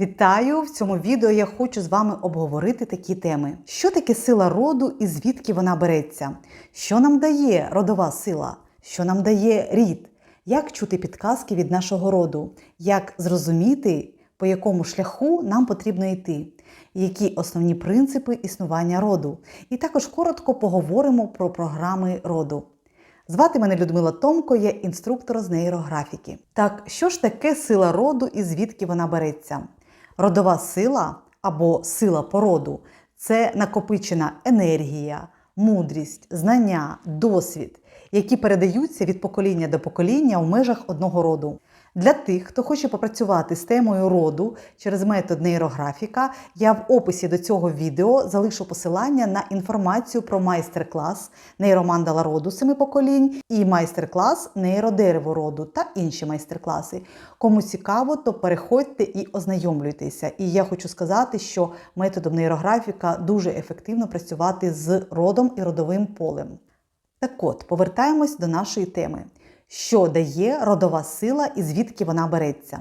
Вітаю! В цьому відео я хочу з вами обговорити такі теми: що таке сила роду і звідки вона береться? Що нам дає родова сила? Що нам дає рід? Як чути підказки від нашого роду? Як зрозуміти, по якому шляху нам потрібно йти? Які основні принципи існування роду? І також коротко поговоримо про програми роду. Звати мене Людмила Томко, я інструктор з нейрографіки. Так, що ж таке сила роду і звідки вона береться? Родова сила або сила породу це накопичена енергія, мудрість, знання, досвід, які передаються від покоління до покоління в межах одного роду. Для тих, хто хоче попрацювати з темою роду через метод нейрографіка, я в описі до цього відео залишу посилання на інформацію про майстер-клас нейромандала роду семи поколінь і майстер-клас нейродерево роду та інші майстер-класи. Кому цікаво, то переходьте і ознайомлюйтеся. І я хочу сказати, що методом нейрографіка дуже ефективно працювати з родом і родовим полем. Так от, повертаємось до нашої теми що дає родова сила і звідки вона береться.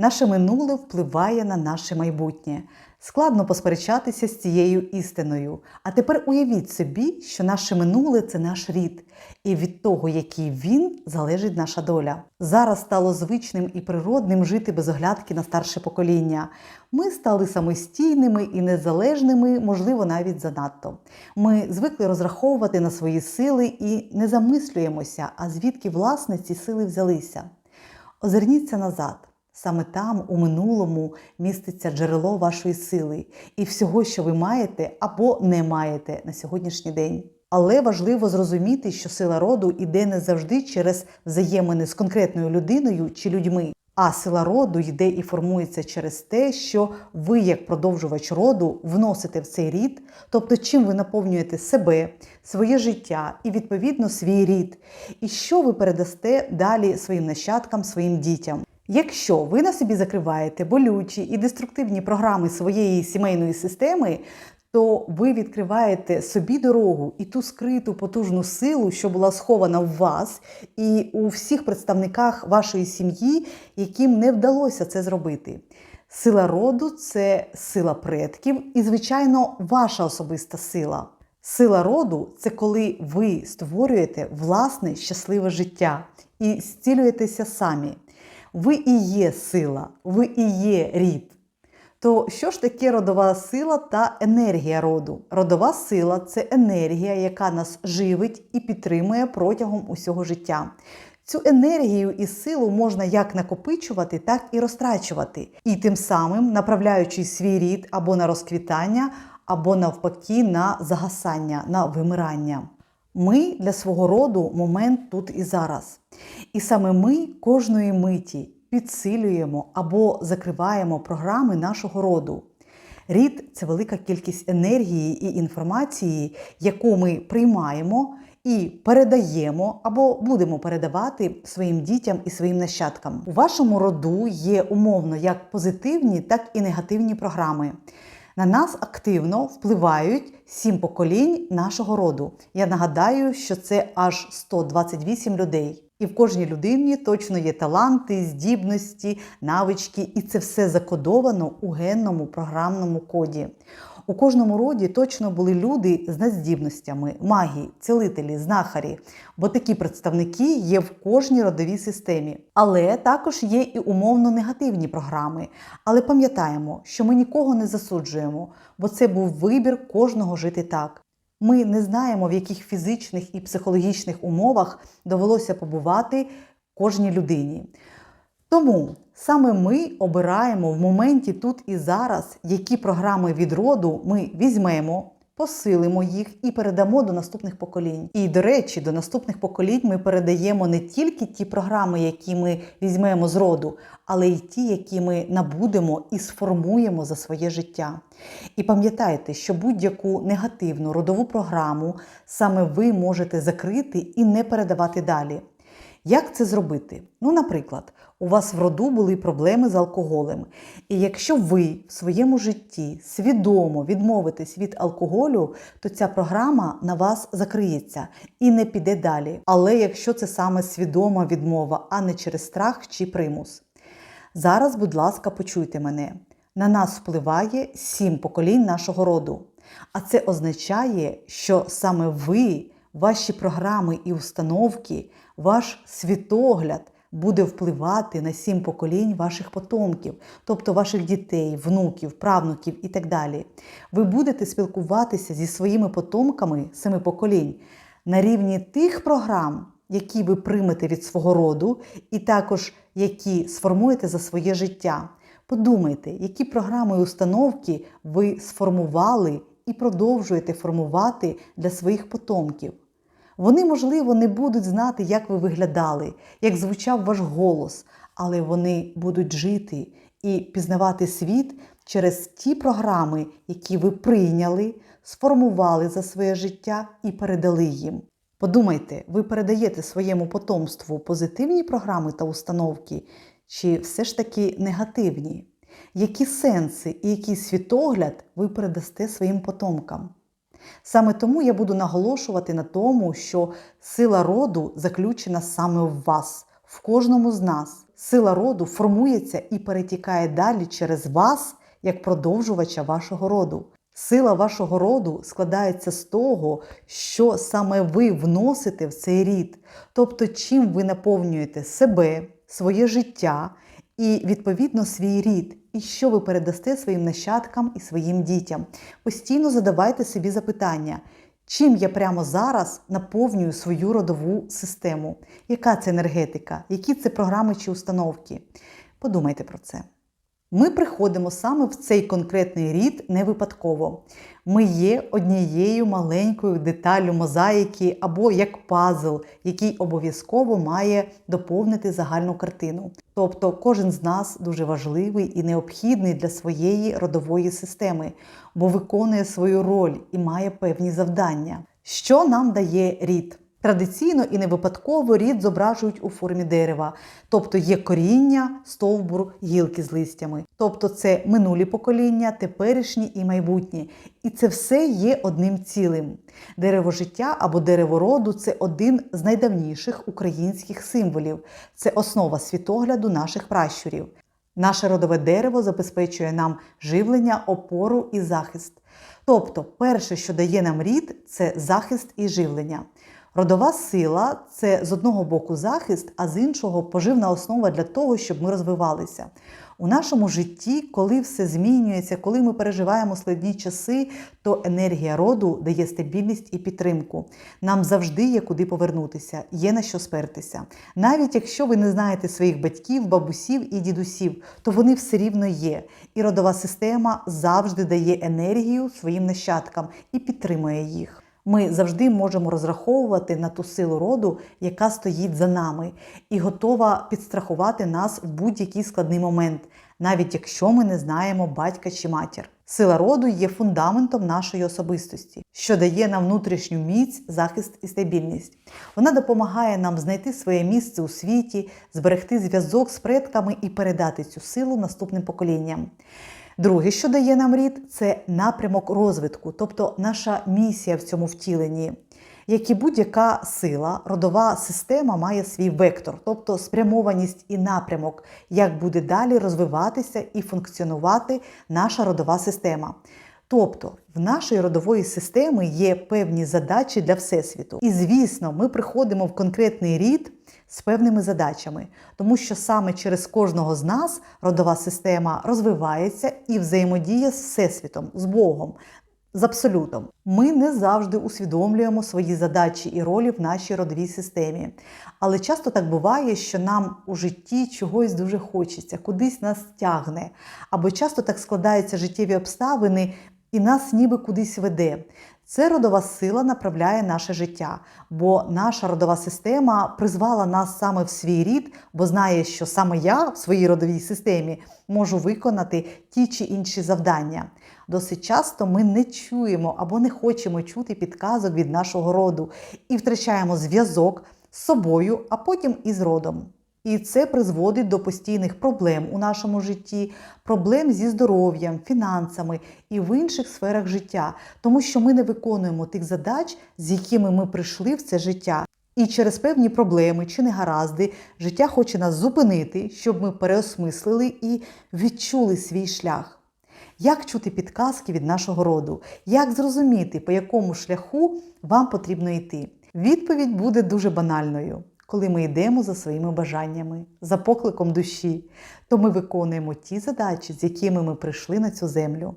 Наше минуле впливає на наше майбутнє. Складно посперечатися з цією істиною. А тепер уявіть собі, що наше минуле це наш рід, і від того, який він, залежить наша доля. Зараз стало звичним і природним жити без оглядки на старше покоління. Ми стали самостійними і незалежними, можливо, навіть занадто. Ми звикли розраховувати на свої сили і не замислюємося, а звідки власне ці сили взялися. Озирніться назад. Саме там, у минулому, міститься джерело вашої сили і всього, що ви маєте або не маєте на сьогоднішній день. Але важливо зрозуміти, що сила роду йде не завжди через взаємини з конкретною людиною чи людьми. А сила роду йде і формується через те, що ви, як продовжувач роду, вносите в цей рід, тобто чим ви наповнюєте себе, своє життя і, відповідно, свій рід, і що ви передасте далі своїм нащадкам, своїм дітям. Якщо ви на собі закриваєте болючі і деструктивні програми своєї сімейної системи, то ви відкриваєте собі дорогу і ту скриту потужну силу, що була схована в вас, і у всіх представниках вашої сім'ї, яким не вдалося це зробити. Сила роду це сила предків і, звичайно, ваша особиста сила. Сила роду це коли ви створюєте власне щасливе життя і зцілюєтеся самі. Ви і є сила, ви і є рід. То що ж таке родова сила та енергія роду? Родова сила це енергія, яка нас живить і підтримує протягом усього життя. Цю енергію і силу можна як накопичувати, так і розтрачувати, і тим самим направляючи свій рід або на розквітання, або навпаки на загасання, на вимирання. Ми для свого роду момент тут і зараз. І саме ми кожної миті підсилюємо або закриваємо програми нашого роду. Рід це велика кількість енергії і інформації, яку ми приймаємо і передаємо або будемо передавати своїм дітям і своїм нащадкам. У вашому роду є умовно як позитивні, так і негативні програми. На нас активно впливають сім поколінь нашого роду. Я нагадаю, що це аж 128 людей. І в кожній людині точно є таланти, здібності, навички, і це все закодовано у генному програмному коді. У кожному роді точно були люди з надздібностями, магії, цілителі, знахарі, бо такі представники є в кожній родовій системі. Але також є і умовно негативні програми. Але пам'ятаємо, що ми нікого не засуджуємо, бо це був вибір кожного жити так. Ми не знаємо, в яких фізичних і психологічних умовах довелося побувати кожній людині. Тому саме ми обираємо в моменті тут і зараз, які програми від роду ми візьмемо, посилимо їх і передамо до наступних поколінь. І, до речі, до наступних поколінь ми передаємо не тільки ті програми, які ми візьмемо з роду, але й ті, які ми набудемо і сформуємо за своє життя. І пам'ятайте, що будь-яку негативну родову програму саме ви можете закрити і не передавати далі. Як це зробити? Ну, наприклад, у вас в роду були проблеми з алкоголем. І якщо ви в своєму житті свідомо відмовитесь від алкоголю, то ця програма на вас закриється і не піде далі. Але якщо це саме свідома відмова, а не через страх чи примус. Зараз, будь ласка, почуйте мене. На нас впливає сім поколінь нашого роду. А це означає, що саме ви, ваші програми і установки, ваш світогляд буде впливати на сім поколінь ваших потомків, тобто ваших дітей, внуків, правнуків і так далі. Ви будете спілкуватися зі своїми потомками семи поколінь на рівні тих програм, які ви приймете від свого роду, і також які сформуєте за своє життя. Подумайте, які програми і установки ви сформували і продовжуєте формувати для своїх потомків. Вони, можливо, не будуть знати, як ви виглядали, як звучав ваш голос, але вони будуть жити і пізнавати світ через ті програми, які ви прийняли, сформували за своє життя і передали їм. Подумайте, ви передаєте своєму потомству позитивні програми та установки, чи все ж таки негативні? Які сенси і який світогляд ви передасте своїм потомкам? Саме тому я буду наголошувати на тому, що сила роду заключена саме в вас, в кожному з нас. Сила роду формується і перетікає далі через вас як продовжувача вашого роду. Сила вашого роду складається з того, що саме ви вносите в цей рід, тобто чим ви наповнюєте себе, своє життя і, відповідно, свій рід, і що ви передасте своїм нащадкам і своїм дітям. Постійно задавайте собі запитання, чим я прямо зараз наповнюю свою родову систему, яка це енергетика, які це програми чи установки. Подумайте про це. Ми приходимо саме в цей конкретний рід не випадково. Ми є однією маленькою деталлю мозаїки або як пазл, який обов'язково має доповнити загальну картину. Тобто кожен з нас дуже важливий і необхідний для своєї родової системи, бо виконує свою роль і має певні завдання. Що нам дає рід? Традиційно і не випадково рід зображують у формі дерева, тобто є коріння, стовбур, гілки з листями. Тобто це минулі покоління, теперішні і майбутні. І це все є одним цілим. Дерево життя або дерево роду це один з найдавніших українських символів, це основа світогляду наших пращурів. Наше родове дерево забезпечує нам живлення, опору і захист. Тобто, перше, що дає нам рід, це захист і живлення. Родова сила це з одного боку захист, а з іншого поживна основа для того, щоб ми розвивалися. У нашому житті, коли все змінюється, коли ми переживаємо складні часи, то енергія роду дає стабільність і підтримку. Нам завжди є куди повернутися, є на що спертися. Навіть якщо ви не знаєте своїх батьків, бабусів і дідусів, то вони все рівно є. І родова система завжди дає енергію своїм нащадкам і підтримує їх. Ми завжди можемо розраховувати на ту силу роду, яка стоїть за нами, і готова підстрахувати нас в будь-який складний момент, навіть якщо ми не знаємо батька чи матір. Сила роду є фундаментом нашої особистості, що дає нам внутрішню міць, захист і стабільність. Вона допомагає нам знайти своє місце у світі, зберегти зв'язок з предками і передати цю силу наступним поколінням. Друге, що дає нам рід, це напрямок розвитку, тобто наша місія в цьому втіленні. Як і будь-яка сила, родова система має свій вектор, тобто спрямованість і напрямок, як буде далі розвиватися і функціонувати наша родова система. Тобто в нашої родової системи є певні задачі для Всесвіту. І, звісно, ми приходимо в конкретний рід з певними задачами, тому що саме через кожного з нас родова система розвивається і взаємодіє з Всесвітом, з Богом. З абсолютом, ми не завжди усвідомлюємо свої задачі і ролі в нашій родовій системі. Але часто так буває, що нам у житті чогось дуже хочеться, кудись нас тягне. Або часто так складаються життєві обставини, і нас ніби кудись веде. Це родова сила направляє наше життя, бо наша родова система призвала нас саме в свій рід, бо знає, що саме я в своїй родовій системі можу виконати ті чи інші завдання. Досить часто ми не чуємо або не хочемо чути підказок від нашого роду і втрачаємо зв'язок з собою, а потім і з родом. І це призводить до постійних проблем у нашому житті, проблем зі здоров'ям, фінансами і в інших сферах життя, тому що ми не виконуємо тих задач, з якими ми прийшли в це життя. І через певні проблеми чи негаразди життя хоче нас зупинити, щоб ми переосмислили і відчули свій шлях. Як чути підказки від нашого роду? Як зрозуміти, по якому шляху вам потрібно йти? Відповідь буде дуже банальною. Коли ми йдемо за своїми бажаннями, за покликом душі, то ми виконуємо ті задачі, з якими ми прийшли на цю землю.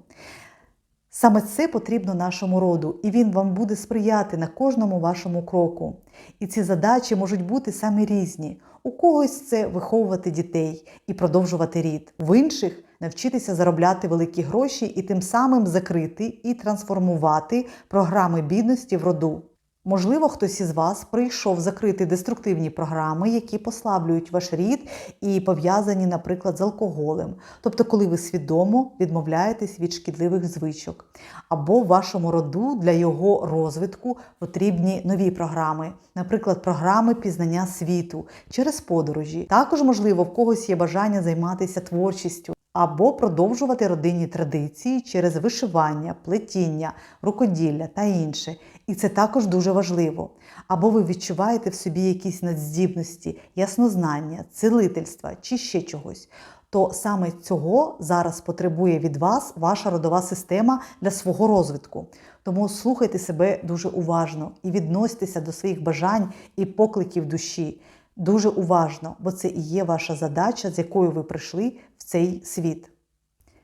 Саме це потрібно нашому роду, і він вам буде сприяти на кожному вашому кроку. І ці задачі можуть бути саме різні. У когось це виховувати дітей і продовжувати рід, в інших навчитися заробляти великі гроші і тим самим закрити і трансформувати програми бідності в роду. Можливо, хтось із вас прийшов закрити деструктивні програми, які послаблюють ваш рід і пов'язані, наприклад, з алкоголем, тобто, коли ви свідомо відмовляєтесь від шкідливих звичок, або вашому роду для його розвитку потрібні нові програми, наприклад, програми пізнання світу через подорожі. Також, можливо, в когось є бажання займатися творчістю. Або продовжувати родинні традиції через вишивання, плетіння, рукоділля та інше. І це також дуже важливо. Або ви відчуваєте в собі якісь надздібності, яснознання, цілительства чи ще чогось. То саме цього зараз потребує від вас ваша родова система для свого розвитку. Тому слухайте себе дуже уважно і відносьтеся до своїх бажань і покликів душі дуже уважно, бо це і є ваша задача, з якою ви прийшли в цей світ.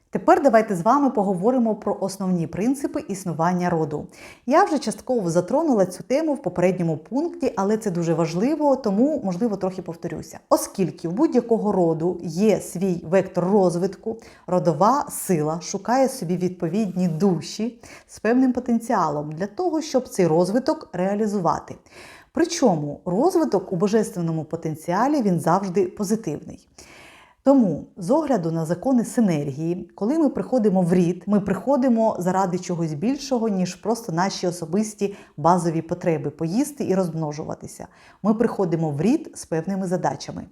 Тепер давайте з вами поговоримо про основні принципи існування роду. Я вже частково затронула цю тему в попередньому пункті, але це дуже важливо, тому, можливо, трохи повторюся. Оскільки в будь-якого роду є свій вектор розвитку, родова сила шукає собі відповідні душі з певним потенціалом для того, щоб цей розвиток реалізувати. Причому розвиток у божественному потенціалі він завжди позитивний. Тому, з огляду на закони синергії, коли ми приходимо в рід, ми приходимо заради чогось більшого, ніж просто наші особисті базові потреби поїсти і розмножуватися. Ми приходимо в рід з певними задачами.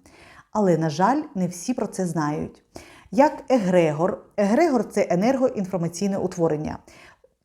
Але, на жаль, не всі про це знають. Як егрегор, егрегор це енергоінформаційне утворення.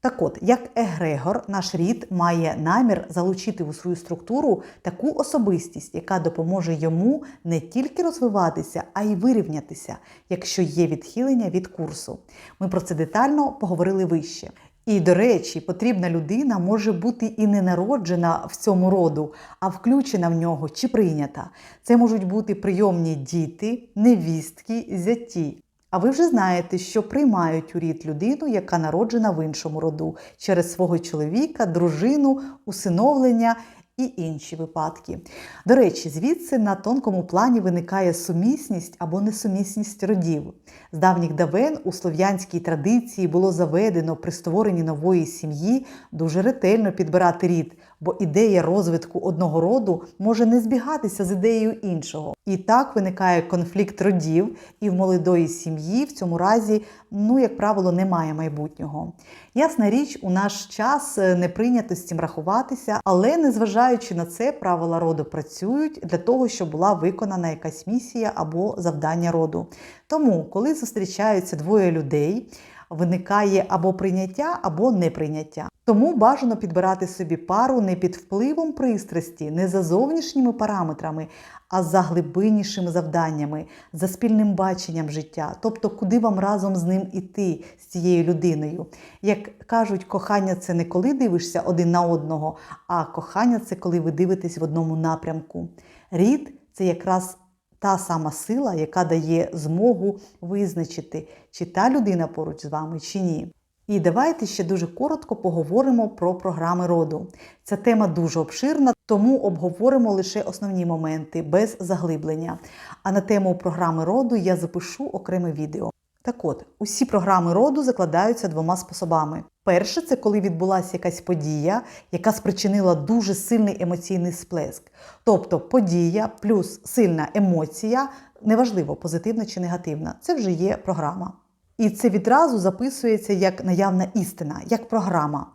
Так от, як егрегор, наш рід має намір залучити у свою структуру таку особистість, яка допоможе йому не тільки розвиватися, а й вирівнятися, якщо є відхилення від курсу. Ми про це детально поговорили вище. І, до речі, потрібна людина може бути і не народжена в цьому роду, а включена в нього чи прийнята. Це можуть бути прийомні діти, невістки, зяті. А ви вже знаєте, що приймають у рід людину, яка народжена в іншому роду, через свого чоловіка, дружину, усиновлення і інші випадки. До речі, звідси на тонкому плані виникає сумісність або несумісність родів. З давніх давен у слов'янській традиції було заведено при створенні нової сім'ї дуже ретельно підбирати рід, бо ідея розвитку одного роду може не збігатися з ідеєю іншого. І так виникає конфлікт родів, і в молодої сім'ї в цьому разі, ну, як правило, немає майбутнього. Ясна річ, у наш час не прийнято з цим рахуватися, але незважаючи на це, правила роду працюють для того, щоб була виконана якась місія або завдання роду. Тому, коли зустрічаються двоє людей, виникає або прийняття, або неприйняття. Тому бажано підбирати собі пару не під впливом пристрасті, не за зовнішніми параметрами, а за глибиннішими завданнями, за спільним баченням життя, тобто куди вам разом з ним іти з цією людиною. Як кажуть, кохання це не коли дивишся один на одного, а кохання це коли ви дивитесь в одному напрямку. Рід це якраз та сама сила, яка дає змогу визначити, чи та людина поруч з вами, чи ні. І давайте ще дуже коротко поговоримо про програми роду. Ця тема дуже обширна, тому обговоримо лише основні моменти без заглиблення. А на тему програми роду я запишу окреме відео. Так от, усі програми роду закладаються двома способами. Перше, це коли відбулася якась подія, яка спричинила дуже сильний емоційний сплеск. Тобто подія плюс сильна емоція, неважливо, позитивна чи негативна, це вже є програма. І це відразу записується як наявна істина, як програма.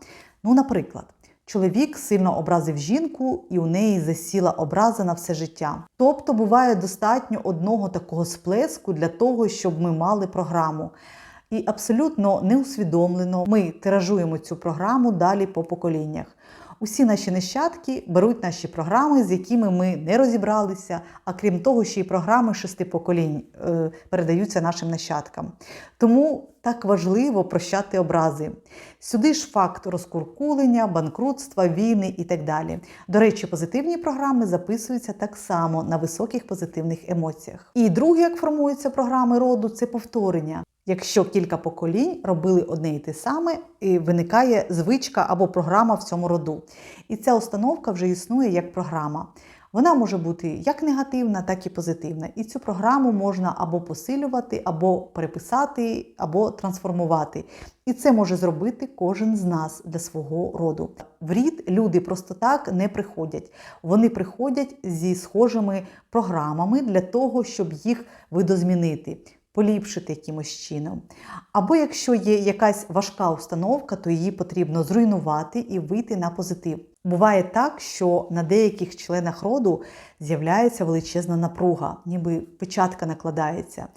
Ну, наприклад, чоловік сильно образив жінку, і у неї засіла образа на все життя. Тобто буває достатньо одного такого сплеску для того, щоб ми мали програму. І абсолютно неусвідомлено ми тиражуємо цю програму далі по поколіннях. Усі наші нащадки беруть наші програми, з якими ми не розібралися, а крім того, ще й програми шести поколінь е, передаються нашим нащадкам. Тому так важливо прощати образи. Сюди ж факт розкуркулення, банкрутства, війни і так далі. До речі, позитивні програми записуються так само на високих позитивних емоціях. І друге, як формуються програми роду, це повторення. Якщо кілька поколінь робили одне і те саме, і виникає звичка або програма в цьому роду. І ця установка вже існує як програма. Вона може бути як негативна, так і позитивна. І цю програму можна або посилювати, або переписати, або трансформувати. І це може зробити кожен з нас для свого роду. В рід люди просто так не приходять. Вони приходять зі схожими програмами для того, щоб їх видозмінити поліпшити якимось чином. Або якщо є якась важка установка, то її потрібно зруйнувати і вийти на позитив. Буває так, що на деяких членах роду з'являється величезна напруга, ніби печатка накладається.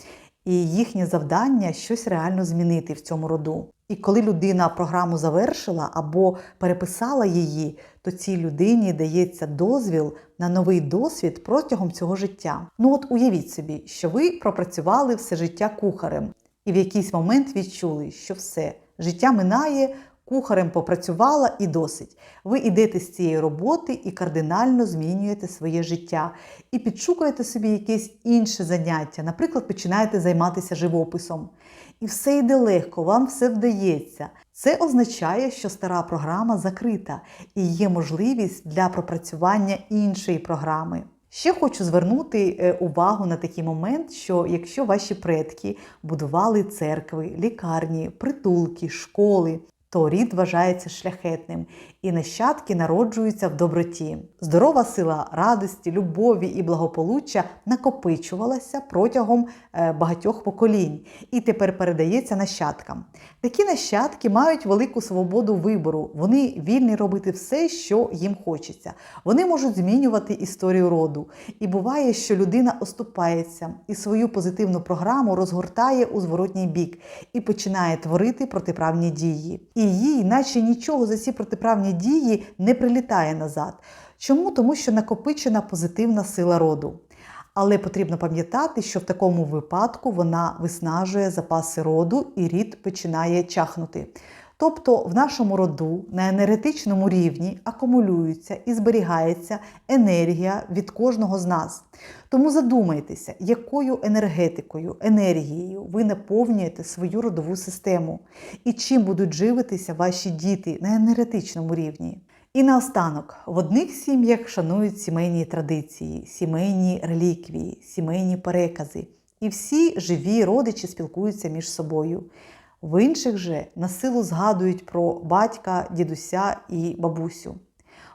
І їхнє завдання щось реально змінити в цьому роду. І коли людина програму завершила або переписала її, то цій людині дається дозвіл на новий досвід протягом цього життя. Ну от уявіть собі, що ви пропрацювали все життя кухарем, і в якийсь момент відчули, що все життя минає. Кухарем попрацювала і досить. Ви йдете з цієї роботи і кардинально змінюєте своє життя. І підшукуєте собі якесь інше заняття. Наприклад, починаєте займатися живописом. І все йде легко, вам все вдається. Це означає, що стара програма закрита і є можливість для пропрацювання іншої програми. Ще хочу звернути е, увагу на такий момент, що якщо ваші предки будували церкви, лікарні, притулки, школи, то рід вважається шляхетним, і нащадки народжуються в доброті. Здорова сила радості, любові і благополуччя накопичувалася протягом е, багатьох поколінь і тепер передається нащадкам. Такі нащадки мають велику свободу вибору, вони вільні робити все, що їм хочеться. Вони можуть змінювати історію роду. І буває, що людина оступається і свою позитивну програму розгортає у зворотній бік і починає творити протиправні дії. І їй, наче нічого за ці протиправні дії, не прилітає назад. Чому? Тому що накопичена позитивна сила роду. Але потрібно пам'ятати, що в такому випадку вона виснажує запаси роду і рід починає чахнути. Тобто в нашому роду на енергетичному рівні акумулюється і зберігається енергія від кожного з нас. Тому задумайтеся, якою енергетикою, енергією ви наповнюєте свою родову систему і чим будуть живитися ваші діти на енергетичному рівні. І наостанок, в одних сім'ях шанують сімейні традиції, сімейні реліквії, сімейні перекази. І всі живі родичі спілкуються між собою. В інших же на силу згадують про батька, дідуся і бабусю.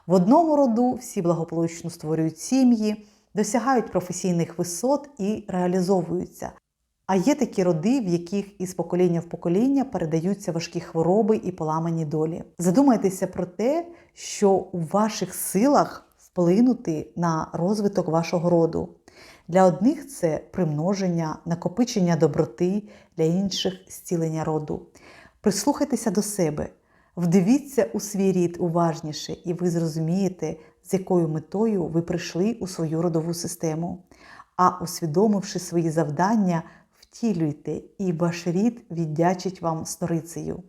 В одному роду всі благополучно створюють сім'ї, досягають професійних висот і реалізовуються. А є такі роди, в яких із покоління в покоління передаються важкі хвороби і поламані долі. Задумайтеся про те, що у ваших силах вплинути на розвиток вашого роду. Для одних це примноження, накопичення доброти, для інших зцілення роду. Прислухайтеся до себе, вдивіться у свій рід уважніше, і ви зрозумієте, з якою метою ви прийшли у свою родову систему. А усвідомивши свої завдання, втілюйте, і ваш рід віддячить вам сторицею.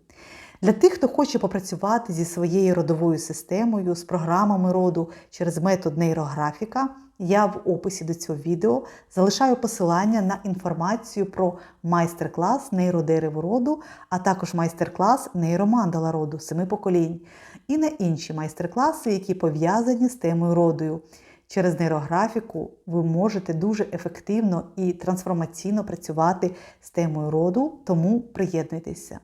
Для тих, хто хоче попрацювати зі своєю родовою системою, з програмами роду через метод нейрографіка, я в описі до цього відео залишаю посилання на інформацію про майстер-клас нейродереву роду, а також майстер-клас нейромандала роду семи поколінь і на інші майстер-класи, які пов'язані з темою родою. Через нейрографіку ви можете дуже ефективно і трансформаційно працювати з темою роду, тому приєднуйтеся.